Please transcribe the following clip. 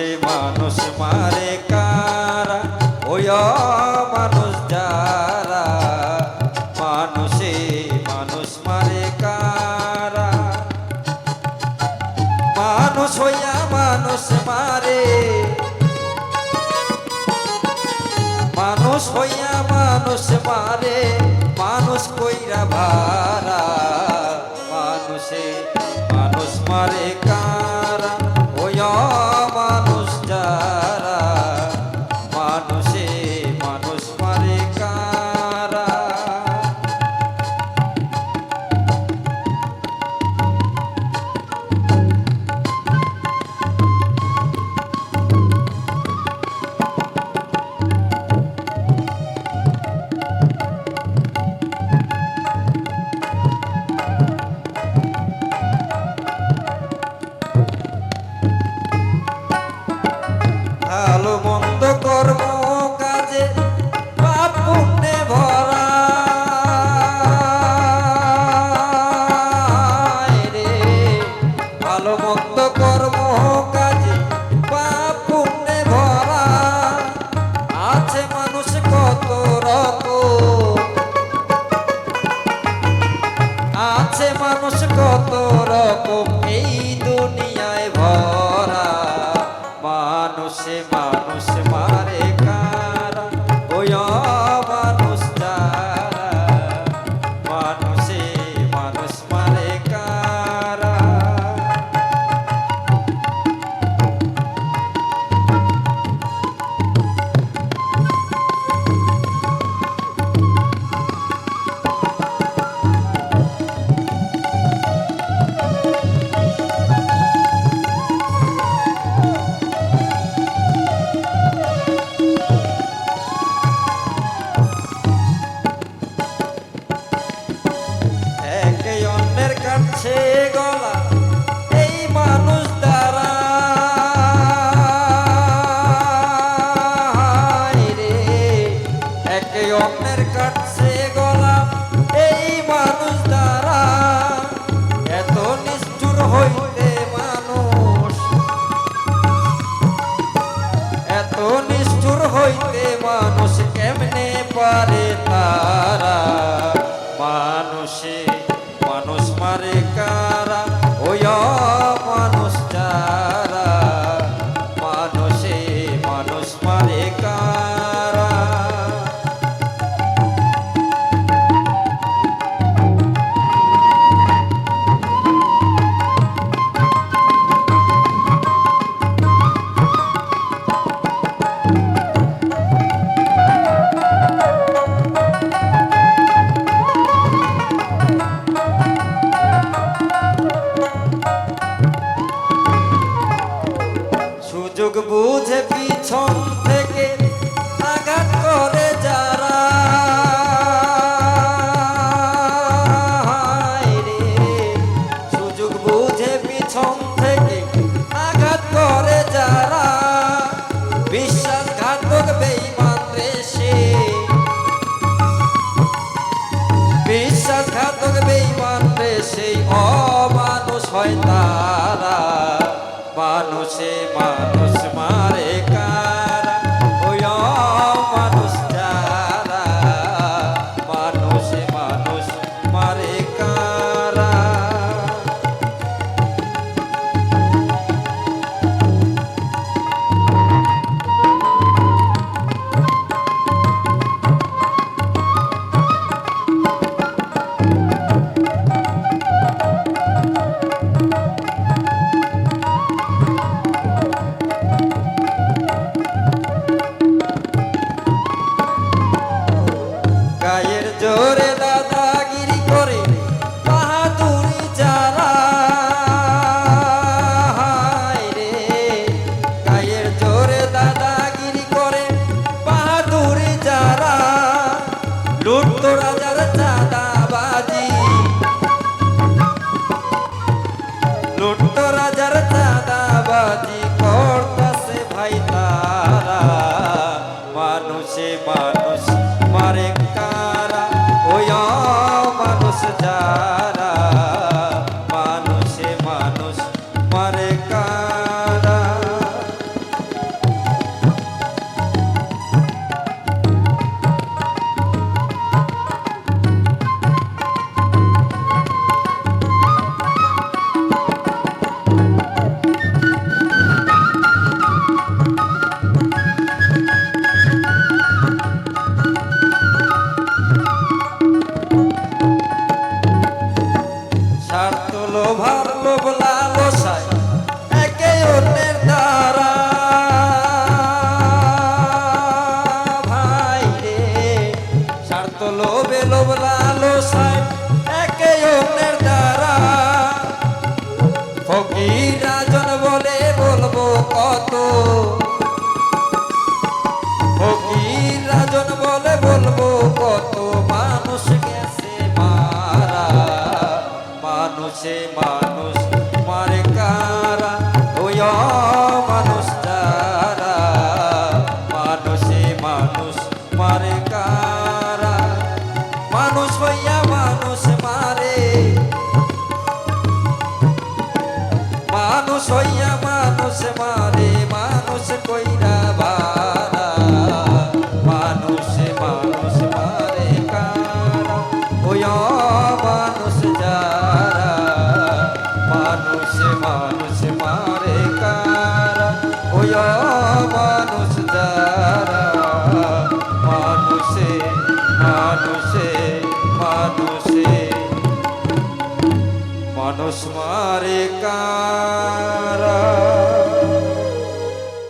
মানুষে মানুষ মারে কারা, ওই মানুষ যারা? মানুষে মানুষ মারে কারা? মানুষ হইয়া মানুষ মারে। মানুষ হইয়া মানুষ মারে। মানুষ কইরা ভারা Oh. কাছে গলা এই মানুষ দ্বারা। রে গলা এই মানুষ দ্বারা। এত মানুষ, এত নিষ্ঠুর হইতে মানুষ কেমনে পারে তারা? সুযোগ বুঝে পিছন থেকে আঘাত করে যারা। সুযোগ বুঝে পিছন থেকে আঘাত করে যারা। বিশ্বাসঘাতক বেইমান রে সে। বিশ্বাসঘাতক বেইমান রে সেই অমানুষ হয় তারা, মানুষে মানুষ মানুষে মানুষ, মারে কারা? ওয় মানুষ তারা মানুষে মানুষ, মারে কারা? মানুষ হইয়া মানুষ মারে। মানুষ হইয়া মানুষ মারে। মানুষ মারে কা